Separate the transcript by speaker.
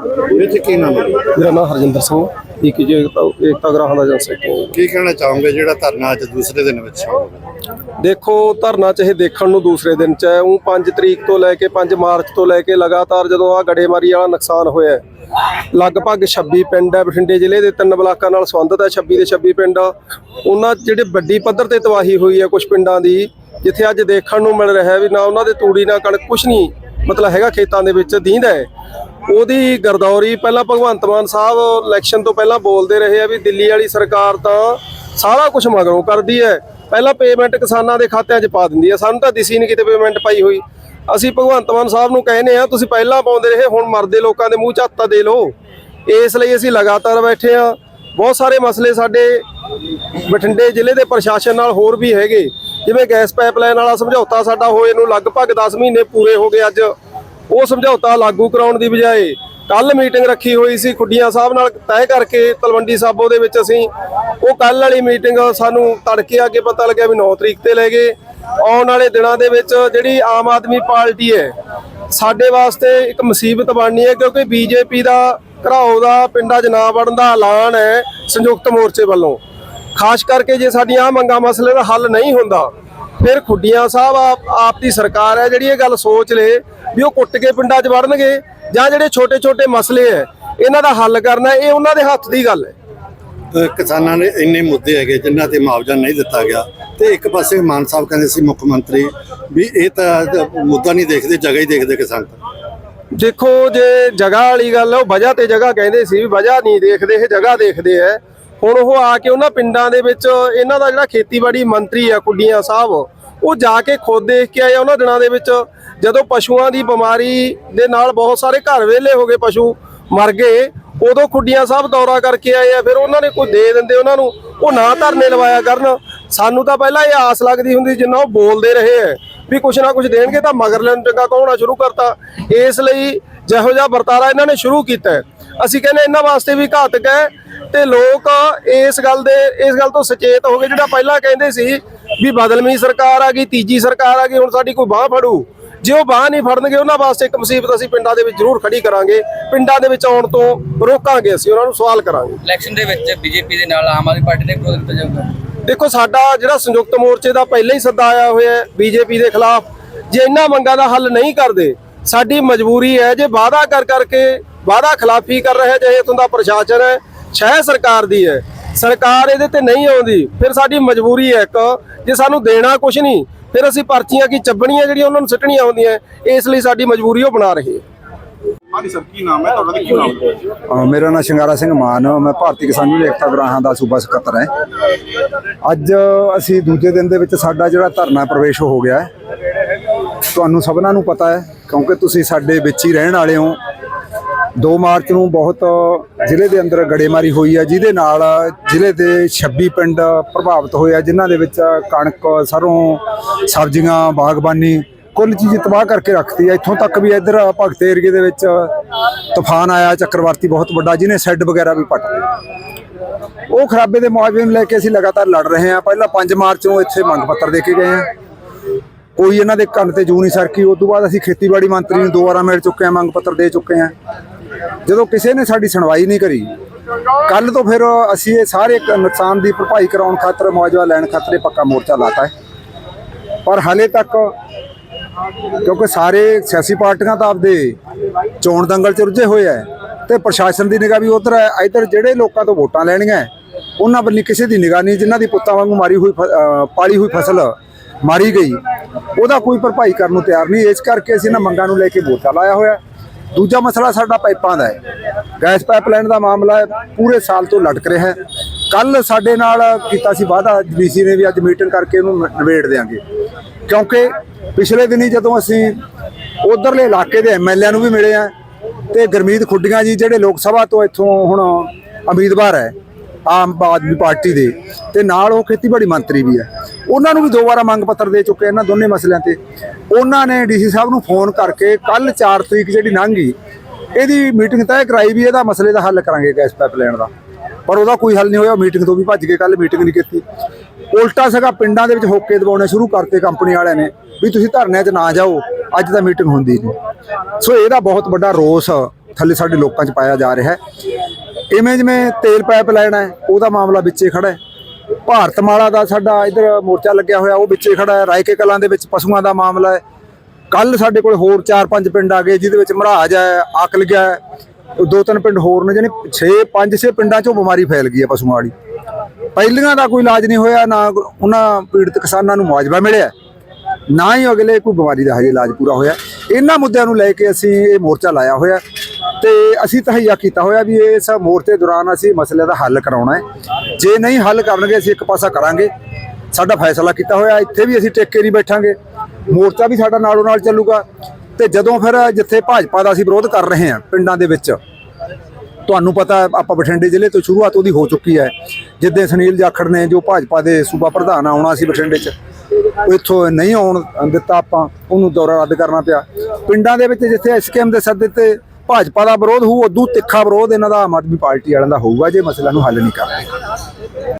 Speaker 1: ਵਿੱਚ ਕੀ ਨਾਮ ਹੈ?
Speaker 2: ਮੇਰਾ ਨਾਮ ਹਰਜਿੰਦਰ ਸਿੰਘ ਇੱਕ ਜੀ ਏਕਤਾ ਗ੍ਰਾਹਾਂ ਦਾ ਜਨ ਸੈਕਟਰੀ
Speaker 1: ਕੀ ਕਹਿਣਾ ਚਾਹੋਗੇ ਜਿਹੜਾ ਧਰਨਾ ਅੱਜ ਦੂਸਰੇ ਦਿਨ ਵਿੱਚ?
Speaker 2: ਦੇਖੋ ਧਰਨਾ ਚਾਹੇ ਦੇਖਣ ਨੂੰ ਦੂਸਰੇ ਦਿਨ ਚ ਹੈ। ਉਹ 5 ਤਰੀਕ ਤੋਂ ਲੈ ਕੇ 5 ਮਾਰਚ ਤੋਂ ਲੈ ਕੇ ਲਗਾਤਾਰ ਜਦੋਂ ਆ ਗੜੇਮਾਰੀ ਵਾਲਾ ਨੁਕਸਾਨ ਹੋਇਆ ਹੈ, ਲਗਭਗ 26 ਪਿੰਡ ਹੈ ਬਠਿੰਡੇ ਜ਼ਿਲ੍ਹੇ ਦੇ ਤਿੰਨ ਬਲਾਕਾਂ ਨਾਲ ਸੰਬੰਧਿਤ ਹੈ 26 ਦੇ 26 ਪਿੰਡ ਉਹਨਾਂ ਜਿਹੜੇ ਵੱਡੀ ਪੱਧਰ ਤੇ ਤਬਾਹੀ ਹੋਈ ਹੈ ਕੁਝ ਪਿੰਡਾਂ ਦੀ ਜਿੱਥੇ ਅੱਜ ਦੇਖਣ ਨੂੰ ਮਿਲ ਰਿਹਾ ਵੀ ਨਾ ਉਹਨਾਂ ਦੇ ਤੂੜੀ ਨਾ ਕਣਕ ਕੁਝ ਨਹੀਂ ਮਤਲਬ ਹੈਗਾ ਖੇਤਾਂ ਦੇ ਵਿੱਚ ਦੀਂਦਾ ਹੈ। ਉਹਦੀ ਗਰਦੌਰੀ ਪਹਿਲਾਂ ਭਗਵੰਤ ਮਾਨ ਸਾਹਿਬ ਇਲੈਕਸ਼ਨ ਤੋਂ ਪਹਿਲਾਂ ਬੋਲਦੇ ਰਹੇ ਆ ਵੀ ਦਿੱਲੀ ਵਾਲੀ ਸਰਕਾਰ ਤਾਂ ਸਾਰਾ ਕੁਝ ਮਗਰੋਂ ਕਰਦੀ ਹੈ। ਪਹਿਲਾਂ ਪੇਮੈਂਟ ਕਿਸਾਨਾਂ ਦੇ ਖਾਤਿਆਂ 'ਚ ਪਾ ਦਿੰਦੀ ਹੈ ਸਾਨੂੰ ਤਾਂ ਦਿਸੀ ਨਹੀਂ ਕਿਤੇ ਪੇਮੈਂਟ ਪਾਈ ਹੋਈ। ਅਸੀਂ ਭਗਵੰਤ ਮਾਨ ਸਾਹਿਬ ਨੂੰ ਕਹਿੰਦੇ ਆ, ਤੁਸੀਂ ਪਹਿਲਾਂ ਪਾਉਂਦੇ ਰਹੇ, ਹੁਣ ਮਰਦੇ ਲੋਕਾਂ ਦੇ ਮੂੰਹ 'ਚ ਹੱਥ ਦੇ ਲਓ। ਇਸ ਲਈ ਅਸੀਂ ਲਗਾਤਾਰ ਬੈਠੇ ਆ। ਬਹੁਤ ਸਾਰੇ ਮਸਲੇ ਸਾਡੇ ਬਠਿੰਡੇ ਜ਼ਿਲ੍ਹੇ ਦੇ ਪ੍ਰਸ਼ਾਸਨ ਨਾਲ ਹੋਰ ਵੀ ਹੈਗੇ। ਜਿਵੇਂ ਗੈਸ ਪਾਈਪਲਾਈਨ ਵਾਲਾ ਸਮਝੌਤਾ ਸਾਡਾ ਹੋਏ ਨੂੰ ਲਗਭਗ 10 ਮਹੀਨੇ ਪੂਰੇ ਹੋ ਗਏ ਅੱਜ। ਉਹ ਸਮਝੌਤਾ ਲਾਗੂ ਕਰਾਉਣ ਦੀ ਬਜਾਏ ਕੱਲ ਮੀਟਿੰਗ ਰੱਖੀ ਹੋਈ ਸੀ ਖੁੱਡੀਆਂ ਸਾਹਿਬ ਨਾਲ ਤੈਅ ਕਰਕੇ ਤਲਵੰਡੀ ਸਾਬੋ ਦੇ ਵਿੱਚ ਅਸੀਂ ਉਹ ਕੱਲ ਵਾਲੀ ਮੀਟਿੰਗ ਸਾਨੂੰ ਤੜਕੇ ਆ ਕੇ ਪਤਾ ਲੱਗਿਆ ਵੀ 9 ਤਰੀਕ ਤੇ ਲੈ ਗਏ। ਆਉਣ ਵਾਲੇ ਦਿਨਾਂ ਦੇ ਵਿੱਚ ਜਿਹੜੀ ਆਮ ਆਦਮੀ ਪਾਰਟੀ ਹੈ, ਸਾਡੇ ਵਾਸਤੇ ਇੱਕ ਮੁਸੀਬਤ ਬਣਨੀ ਹੈ ਕਿਉਂਕਿ ਬੀਜੇਪੀ ਦਾ, ਘਰਾਓ ਦਾ, ਪਿੰਡਾਂ 'ਚ ਨਾ ਵੜਨ ਦਾ ਐਲਾਨ ਹੈ ਸੰਯੁਕਤ ਮੋਰਚੇ ਵੱਲੋਂ। ਖਾਸ ਕਰਕੇ ਜੇ ਸਾਡੀਆਂ ਮੰਗਾਂ ਮਸਲੇ ਦਾ ਹੱਲ ਨਹੀਂ ਹੁੰਦਾ ਫਿਰ ਖੁੱਡੀਆਂ ਸਾਹਿਬ ਆਪ ਦੀ ਸਰਕਾਰ ਹੈ ਜਿਹੜੀ ਇਹ ਗੱਲ ਸੋਚ ਲੇ ਵੀ ਉਹ ਕੁੱਟ ਕੇ ਪਿੰਡਾਂ 'ਚ ਵੜਨਗੇ ਜਾਂ ਜਿਹੜੇ ਛੋਟੇ-ਛੋਟੇ ਮਸਲੇ ਹੈ ਇਹਨਾਂ ਦਾ ਹੱਲ ਕਰਨਾ ਇਹ ਉਹਨਾਂ ਦੇ ਹੱਥ ਦੀ ਗੱਲ ਹੈ।
Speaker 1: ਕਿਸਾਨਾਂ ਦੇ ਇੰਨੇ ਮੁੱਦੇ ਹੈਗੇ ਜਿਨ੍ਹਾਂ ਤੇ ਮੁਆਵਜ਼ਾ ਨਹੀਂ ਦਿੱਤਾ ਗਿਆ। ਤੇ ਇੱਕ ਪਾਸੇ ਮਾਨ ਸਾਹਿਬ ਕਹਿੰਦੇ ਸੀ ਮੁੱਖ ਮੰਤਰੀ ਵੀ ਇਹ ਤਾਂ ਮੁੱਦਾ ਨਹੀਂ ਦੇਖਦੇ ਜਗ੍ਹਾ ਹੀ ਦੇਖਦੇ ਕਿਸਾਨ
Speaker 2: ਦੇਖੋ ਜੇ ਜਗ੍ਹਾ ਵਾਲੀ ਗੱਲ ਉਹ ਵਜ੍ਹਾ ਤੇ ਜਗ੍ਹਾ ਕਹਿੰਦੇ ਸੀ ਵੀ ਵਜ੍ਹਾ ਨਹੀਂ ਦੇਖਦੇ ਇਹ ਜਗ੍ਹਾ ਦੇਖਦੇ ਐ ਹੁਣ ਉਹ ਆ ਕੇ ਉਹਨਾਂ ਪਿੰਡਾਂ ਦੇ ਵਿੱਚ ਇਹਨਾਂ ਦਾ ਜਿਹੜਾ ਖੇਤੀਬਾੜੀ ਮੰਤਰੀ ਆ ਕੁੱਡੀਆਂ ਸਾਹਿਬ, ਉਹ ਜਾ ਕੇ ਖੁਦ ਦੇਖ ਕੇ ਆਏ ਆ ਉਹਨਾਂ ਦਿਨਾਂ ਦੇ ਵਿੱਚ, ਜਦੋਂ ਪਸ਼ੂਆਂ ਦੀ ਬਿਮਾਰੀ ਦੇ ਨਾਲ ਬਹੁਤ ਸਾਰੇ ਘਰ ਵਿਹਲੇ ਹੋ ਗਏ, ਪਸ਼ੂ ਮਰ ਗਏ, ਉਦੋਂ ਖੁੱਡੀਆਂ ਸਾਹਿਬ ਦੌਰਾ ਕਰਕੇ ਆਏ ਆ, ਫਿਰ ਉਹਨਾਂ ਨੇ ਕੋਈ ਦੇ ਦਿੰਦੇ ਉਹਨਾਂ ਨੂੰ, ਉਹ ਨਾ ਧਰਨੇ ਲਵਾਇਆ ਕਰਨ। ਸਾਨੂੰ ਤਾਂ ਪਹਿਲਾਂ ਇਹ ਆਸ ਲੱਗਦੀ ਹੁੰਦੀ ਜਿੰਨਾ ਉਹ ਬੋਲਦੇ ਰਹੇ ਐ ਵੀ ਕੁਛ ਨਾ ਕੁਛ ਦੇਣਗੇ ਤਾਂ ਮਗਰ ਚੰਗਾ ਕਹਾਉਣਾ ਸ਼ੁਰੂ ਕਰਤਾ। ਇਸ ਲਈ ਜਿਹੋ ਜਿਹਾ ਵਰਤਾਰਾ ਇਹਨਾਂ ਨੇ ਸ਼ੁਰੂ ਕੀਤਾ। ਅਸੀਂ ਕਹਿੰਦੇ ਇਹਨਾਂ ਵਾਸਤੇ ਵੀ ਘਾਤਕ ਹੈ ਤੇ ਲੋਕ ਇਸ ਗੱਲ ਦੇ ਇਸ ਗੱਲ ਤੋਂ ਸੁਚੇਤ ਹੋ ਗਏ ਜਿਹੜਾ ਪਹਿਲਾਂ ਕਹਿੰਦੇ ਸੀ ਵੀ ਬਦਲਵੀਂ ਸਰਕਾਰ ਆ ਗਈ ਤੀਜੀ ਸਰਕਾਰ ਆ ਗਈ ਹੁਣ ਸਾਡੀ ਕੋਈ ਬਾਹ ਫੜੂ। ਜੇ ਉਹ ਬਾਹ ਨਹੀਂ ਫੜਨਗੇ ਉਹਨਾਂ ਵਾਸਤੇ ਇੱਕ ਮੁਸੀਬਤ ਅਸੀਂ ਪਿੰਡਾਂ ਦੇ ਵਿੱਚ ਜ਼ਰੂਰ ਖੜੀ ਕਰਾਂਗੇ। ਪਿੰਡਾਂ ਦੇ ਵਿੱਚ ਆਉਣ ਤੋਂ ਰੋਕਾਂਗੇ ਅਸੀਂ ਉਹਨਾਂ ਨੂੰ ਸਵਾਲ ਕਰਾਂਗੇ।
Speaker 3: ਇਲੈਕਸ਼ਨ ਦੇ ਵਿੱਚ ਬੀਜੇਪੀ ਦੇ ਨਾਲ ਆਮ ਆਦਮੀ ਪਾਰਟੀ ਨੇ ਵਿਰੋਧ ਕੀਤਾ ਜਾਊਗਾ।
Speaker 2: ਦੇਖੋ ਸਾਡਾ ਜਿਹੜਾ ਸੰਯੁਕਤ ਮੋਰਚੇ ਦਾ ਪਹਿਲਾਂ ਹੀ ਸੱਦਾ ਆਇਆ ਹੋਇਆ ਹੈ ਬੀਜੇਪੀ ਦੇ ਖਿਲਾਫ ਜੇ ਇਹਨਾਂ ਮੰਗਾਂ ਦਾ ਹੱਲ ਨਹੀਂ ਕਰਦੇ ਸਾਡੀ ਮਜਬੂਰੀ ਹੈ ਜੇ ਵਾਅਦਾ ਕਰ ਕਰਕੇ ਵਾਅਦਾ ਖਿਲਾਫੀ ਕਰ ਰਿਹਾ ਜੇ ਇਥੋਂ ਦਾ ਪ੍ਰਸ਼ਾਸਨ ਹੈ ਸ਼ਹਿ ਸਰਕਾਰ ਦੀ ਹੈ। ਸਰਕਾਰ ਇਹਦੇ ਤੇ ਨਹੀਂ ਆਉਂਦੀ। ਫਿਰ ਸਾਡੀ ਮਜਬੂਰੀ ਹੈ ਇੱਕ ਜੇ ਸਾਨੂੰ ਦੇਣਾ ਕੁਝ ਨਹੀਂ ਫਿਰ ਅਸੀਂ ਪਰਚੀਆਂ ਕੀ ਚੱਬਣੀਆਂ ਜਿਹੜੀਆਂ ਉਹਨਾਂ ਨੂੰ ਸਿੱਟਣੀਆਂ ਆਉਂਦੀਆਂ ਇਸ ਲਈ ਸਾਡੀ ਮਜਬੂਰੀ ਉਹ ਬਣਾ ਰਹੇ ਹੈ।
Speaker 1: ਹਾਂਜੀ ਸਰ ਕੀ ਨਾਮ ਹੈ? ਤੁਹਾਡਾ ਤੇ ਕੀ ਨਾਮ ਹੈ?
Speaker 4: ਅ, ਮੇਰਾ ਨਾਮ ਸ਼ਿੰਗਾਰਾ ਸਿੰਘ ਮਾਨ ਮੈਂ ਭਾਰਤੀ ਕਿਸਾਨ ਯੂਨੀਅਨ ਏਕਤਾ ਗਰਾਹਾਂ ਦਾ ਸੂਬਾ ਸਕੱਤਰ ਹਾਂ। ਅੱਜ ਅਸੀਂ ਦੂਜੇ ਦਿਨ ਦੇ ਵਿੱਚ ਸਾਡਾ ਜਿਹੜਾ ਧਰਨਾ ਪ੍ਰਵੇਸ਼ ਹੋ ਗਿਆ ਤੁਹਾਨੂੰ ਸਭਨਾਂ ਨੂੰ ਪਤਾ ਹੈ ਕਿਉਂਕਿ ਤੁਸੀਂ ਸਾਡੇ ਵਿੱਚ ਹੀ ਰਹਿਣ ਵਾਲੇ ਹੋ। 2 ਮਾਰਚ ਨੂੰ ਬਹੁਤ ਜ਼ਿਲ੍ਹੇ ਦੇ ਅੰਦਰ ਗੜੇਮਾਰੀ ਹੋਈ ਹੈ, ਜਿਹਦੇ ਨਾਲ ਜ਼ਿਲ੍ਹੇ ਦੇ 26 ਪਿੰਡ ਪ੍ਰਭਾਵਿਤ ਹੋਏ ਆ, ਜਿਨ੍ਹਾਂ ਦੇ ਵਿੱਚ ਕਣਕ, ਸਰੋਂ, ਸਬਜ਼ੀਆਂ, ਬਾਗਬਾਨੀ ਕੁੱਲ ਚੀਜ਼ ਤਬਾਹ ਕਰਕੇ ਰੱਖਤੀ ਹੈ। ਇੱਥੋਂ ਤੱਕ ਵੀ ਇੱਧਰ ਭਗਤ ਏਰੀਏ ਦੇ ਵਿੱਚ ਤੂਫਾਨ ਆਇਆ, ਚੱਕਰਵਾਤੀ ਬਹੁਤ ਵੱਡਾ, ਜਿਹਨੇ ਸ਼ੈੱਡ ਵਗੈਰਾ ਵੀ ਪੱਟ ਲਏ। ਉਹ ਖਰਾਬੇ ਦੇ ਮੁਆਵਜ਼ੇ ਨੂੰ ਲੈ ਕੇ ਅਸੀਂ ਲਗਾਤਾਰ ਲੜ ਰਹੇ ਹਾਂ। ਪਹਿਲਾਂ 5 ਮਾਰਚ ਨੂੰ ਇੱਥੇ ਮੰਗ ਪੱਤਰ ਦੇ ਕੇ ਗਏ ਹਾਂ। ਕੋਈ ਇਹਨਾਂ ਦੇ ਕੰਨ ਤੇ ਜੂ ਨਹੀਂ ਸਰਕੀ। ਉਸ ਤੋਂ ਬਾਅਦ ਅਸੀਂ ਖੇਤੀਬਾੜੀ ਮੰਤਰੀ ਨੂੰ ਦੋ ਵਾਰਾਂ ਮਿਲ ਚੁੱਕੇ ਹਾਂ, ਮੰਗ ਪੱਤਰ ਦੇ ਚੁੱਕੇ ਹਾਂ। ਜਦੋਂ ਕਿਸੇ ਨੇ ਸਾਡੀ ਸੁਣਵਾਈ ਨਹੀਂ ਕਰੀ ਕੱਲ ਤੋਂ ਫਿਰ ਅਸੀਂ ਇਹ ਸਾਰੇ ਨੁਕਸਾਨ ਦੀ ਭਰਪਾਈ ਕਰਾਉਣ ਖਾਤਰ, ਮੁਆਵਜ਼ਾ ਲੈਣ ਖਾਤਰ ਇਹ ਪੱਕਾ ਮੋਰਚਾ ਲਾਤਾ ਹੈ। ਪਰ ਹਾਲੇ ਤੱਕ ਕਿਉਂਕਿ ਸਾਰੇ ਸਿਆਸੀ ਪਾਰਟੀਆਂ ਤਾਂ ਆਪਦੇ ਚੋਣ ਦੰਗਲ ਚ ਰੁੱਝੇ ਹੋਏ ਐ ਤੇ ਪ੍ਰਸ਼ਾਸਨ ਦੀ ਨਿਗਾਹ ਵੀ ਉਧਰ ਹੈ। ਇਧਰ ਜਿਹੜੇ ਲੋਕਾਂ ਤੋਂ ਵੋਟਾਂ ਲੈਣੀਆਂ, ਉਹਨਾਂ ਵੱਲ ਕਿਸੇ ਦੀ ਨਿਗਾਹ ਨਹੀਂ, ਜਿਨ੍ਹਾਂ ਦੀ ਪੁੱਤਾਂ ਵਾਂਗੂ ਮਾਰੀ ਹੋਈ ਫ- ਪਾਲੀ ਹੋਈ ਫਸਲ ਮਾਰੀ ਗਈ, ਉਹਦਾ ਕੋਈ ਭਰਪਾਈ ਕਰਨ ਨੂੰ ਤਿਆਰ ਨਹੀਂ। ਇਸ ਕਰਕੇ ਅਸੀਂ ਇਹਨਾਂ ਮੰਗਾਂ ਨੂੰ ਲੈ ਕੇ ਵੋਟਾਂ ਲਾਇਆ ਹੋਇਆ। ਦੂਜਾ ਮਸਲਾ ਸਾਡਾ ਪਾਈਪਾਂ ਦਾ ਹੈ। ਗੈਸ ਪਾਈਪਲਾਈਨ ਦਾ ਮਾਮਲਾ ਪੂਰੇ ਸਾਲ ਤੋਂ ਲਟਕ ਰਿਹਾ ਹੈ। ਕੱਲ ਸਾਡੇ ਨਾਲ ਕੀਤਾ ਸੀ ਵਾਅਦਾ ਡੀਸੀ ਨੇ ਵੀ ਅੱਜ ਮੀਟਿੰਗ ਕਰਕੇ ਇਹਨੂੰ ਨ- ਨਿਬੇੜ ਦੇਾਂਗੇ ਕਿਉਂਕਿ ਪਿਛਲੇ ਦਿਨੀ ਜਦੋਂ ਅਸੀਂ ਉਧਰਲੇ ਇਲਾਕੇ ਦੇ ਐਮਐਲਏ ਨੂੰ ਵੀ ਮਿਲੇ ਆ, ਤੇ ਗਰਮੀਤ ਖੁੱਡੀਆਂ ਜੀ ਜਿਹੜੇ ਲੋਕ ਸਭਾ ਤੋਂ ਇੱਥੋਂ ਹੁਣ ਉਮੀਦਵਾਰ ਹੈ ਆਮ ਆਦਮੀ ਪਾਰਟੀ ਦੇ ਤੇ ਨਾਲ ਉਹ ਖੇਤੀਬਾੜੀ ਮੰਤਰੀ ਵੀ ਹੈ ਉਹਨਾਂ ਨੂੰ ਵੀ ਦੋ ਵਾਰਾ ਮੰਗ ਪੱਤਰ ਦੇ ਚੁੱਕੇ ਇਹਨਾਂ ਦੋਨੇ ਮਸਲਿਆਂ ਤੇ। ਉਹਨਾਂ ਨੇ ਡੀਸੀ ਸਾਹਿਬ ਨੂੰ ਫੋਨ ਕਰਕੇ ਕੱਲ 4 ਤਰੀਕ ਜਿਹੜੀ ਲੰਘੀ ਇਹਦੀ ਮੀਟਿੰਗ ਤੈਅ ਕਰਾਈ ਵੀ ਇਹਦਾ ਮਸਲੇ ਦਾ ਹੱਲ ਕਰਾਂਗੇ ਗੈਸ ਪਾਈਪਲਾਈਨ ਦਾ। ਪਰ ਉਹਦਾ ਕੋਈ ਹੱਲ ਨਹੀਂ ਹੋਇਆ ਮੀਟਿੰਗ ਤੋਂ ਵੀ ਭੱਜ ਕੇ ਕੱਲ ਮੀਟਿੰਗ ਨਹੀਂ ਕੀਤੀ। ਉਲਟਾ ਸਗਾ ਪਿੰਡਾਂ ਦੇ ਵਿੱਚ ਹੋਕੇ ਦਬਾਉਣੇ ਸ਼ੁਰੂ ਕਰਤੇ ਕੰਪਨੀ ਵਾਲਿਆਂ ਨੇ ਵੀ ਤੁਸੀਂ ਧਰਨਿਆਂ 'ਚ ਨਾ ਜਾਓ, ਅੱਜ ਤਾਂ ਮੀਟਿੰਗ ਹੁੰਦੀ ਨਹੀਂ। ਸੋ ਇਹਦਾ ਬਹੁਤ ਵੱਡਾ ਰੋਸ ਥੱਲੇ ਸਾਡੇ ਲੋਕਾਂ 'ਚ ਪਾਇਆ ਜਾ ਰਿਹਾ ਹੈ। ਇਵੇਂ ਜਿਵੇਂ ਤੇਲ ਪਾਈਪ ਲੈਣਾ ਹੈ, ਉਹਦਾ ਮਾਮਲਾ ਵਿੱਚੇ ਖੜਾ ਹੈ। ਭਾਰਤ ਮਾਲਾ ਦਾ ਸਾਡਾ ਇਧਰ ਮੋਰਚਾ ਲੱਗਿਆ ਹੋਇਆ, ਉਹ ਵਿੱਚੇ ਖੜਾ ਹੈ। ਰਾਇਕੇ ਕਲਾਂ ਦੇ ਵਿੱਚ ਪਸ਼ੂਆਂ ਦਾ ਮਾਮਲਾ ਹੈ। ਕੱਲ ਸਾਡੇ ਕੋਲ ਹੋਰ 4-5 ਪਿੰਡ ਆ ਗਏ, ਜਿਹਦੇ ਵਿੱਚ ਮਹਾਰਾਜ ਹੈ, ਆਕਲ ਗਿਆ ਦੋ ਤਿੰਨ ਪਿੰਡ ਹੋਰ ਨੇ ਜਿਹਨੇ 6 5 6 ਪਿੰਡਾਂ 'ਚੋਂ ਬਿਮਾਰੀ ਫੈਲ ਗਈ ਹੈ ਪਸ਼ੂਆਂ ਵਾਲੀ। ਪਹਿਲੀਆਂ ਦਾ ਕੋਈ ਇਲਾਜ ਨਹੀਂ ਹੋਇਆ, ਨਾ ਉਹਨਾਂ ਪੀੜਤ ਕਿਸਾਨਾਂ ਨੂੰ ਮੁਆਵਜ਼ਾ ਮਿਲਿਆ। ਨਾ ਹੀ ਅਗਲੇ ਕੋਈ ਬਿਮਾਰੀ ਦਾ ਹਜੇ ਇਲਾਜ ਪੂਰਾ ਹੋਇਆ। ਇਹਨਾਂ ਮੁੱਦਿਆਂ ਨੂੰ ਲੈ ਕੇ ਅਸੀਂ ਇਹ ਮੋਰਚਾ ਲਾਇਆ ਹੋਇਆ। ਤੇ ਅਸੀਂ ਤਹਈਆ ਕੀਤਾ ਹੋਇਆ ਵੀ ਇਸ ਮੋਰਚੇ ਦੌਰਾਨ ਅਸੀਂ ਮਸਲੇ ਦਾ ਹੱਲ ਕਰਾਉਣਾ ਹੈ। ਜੇ ਨਹੀਂ ਹੱਲ ਕਰਨਗੇ, ਅਸੀਂ ਇੱਕ ਪਾਸਾ ਕਰਾਂਗੇ। ਸਾਡਾ ਫੈਸਲਾ ਕੀਤਾ ਹੋਇਆ, ਇੱਥੇ ਵੀ ਅਸੀਂ ਟੇਕੇ ਨਹੀਂ ਬੈਠਾਂਗੇ। ਮੋਰਚਾ ਵੀ ਸਾਡਾ ਨਾਲੋਂ ਨਾਲ ਚੱਲੂਗਾ। ਤੇ ਜਦੋਂ ਫਿਰ ਜਿੱਥੇ ਭਾਜਪਾ ਦਾ ਅਸੀਂ ਵਿਰੋਧ ਕਰ ਰਹੇ ਹਾਂ ਪਿੰਡਾਂ ਦੇ ਵਿੱਚ, ਤੁਹਾਨੂੰ ਪਤਾ ਆਪਾਂ ਬਠਿੰਡੇ ਜ਼ਿਲ੍ਹੇ ਤੋਂ ਸ਼ੁਰੂਆਤ ਉਹਦੀ ਹੋ ਚੁੱਕੀ ਹੈ। ਜਿੱਦੇ ਸੁਨੀਲ ਜਾਖੜ ਨੇ ਜੋ ਭਾਜਪਾ ਦੇ ਸੂਬਾ ਪ੍ਰਧਾਨ ਆਉਣਾ ਸੀ ਬਠਿੰਡੇ 'ਚ ਉਹ ਇੱਥੋਂ ਨਹੀਂ ਆਉਣ ਦਿੱਤਾ ਆਪਾਂ, ਉਹਨੂੰ ਦੌਰਾ ਰੱਦ ਕਰਨਾ ਪਿਆ। ਪਿੰਡਾਂ ਦੇ ਵਿੱਚ ਜਿੱਥੇ ਐਸਕੇਐਮ ਦੇ ਸੱਦੇ ਤੇ ਭਾਜਪਾ ਦਾ ਵਿਰੋਧ ਹੋਊ, ਉਦੋਂ ਤਿੱਖਾ ਵਿਰੋਧ ਇਹਨਾਂ ਦਾ ਆਮ ਆਦਮੀ ਪਾਰਟੀ ਵਾਲਿਆਂ ਦਾ ਹੋਊਗਾ ਜੇ ਮਸਲਾ ਨੂੰ ਹੱਲ ਨਹੀਂ ਕਰਦੇ